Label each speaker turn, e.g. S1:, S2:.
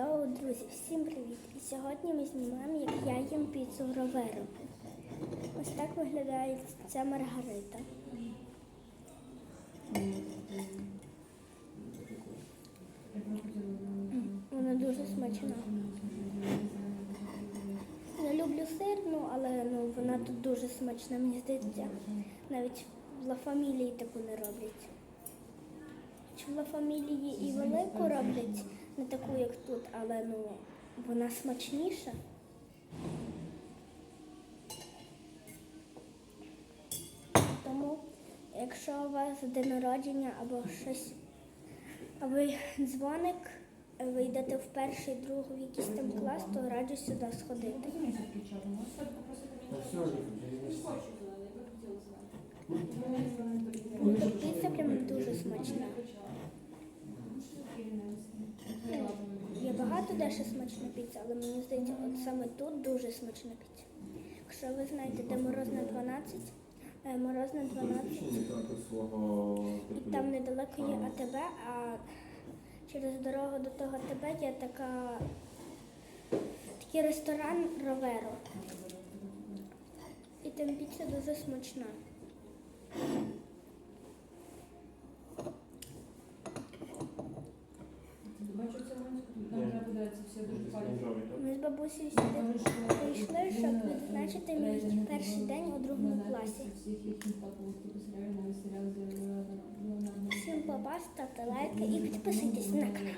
S1: Йоу, друзі, всім привіт! І сьогодні ми знімаємо, як я їм піцу роверу. Ось так виглядає ця маргарита. Вона дуже смачна. Я люблю сирну, але ну, вона тут дуже смачна. Мені здається, навіть в Ла Фамілії таку не роблять. Чи в Ла Фамілії і велику роблять, не таку, як тут, але ну, вона смачніша. Тому, якщо у вас день народження або щось, або дзвоник, ви йдете в перший, другий, якийсь там клас, то раджу сюди сходити. Піца прям дуже смачна. Є багато де ще смачна піца, але мені здається, от саме тут дуже смачна піца. Якщо ви знаєте, де морозна 12, е, морозна 12, і там недалеко є АТБ, а через дорогу до того АТБ є така, такий ресторан Роверо. І там піца дуже смачна. Ми з бабусею сюди прийшли, щоб відзначити мій перший день у другому класі.
S2: З Леонардо.
S1: Всім папа, ставте лайки і підписуйтесь на канал.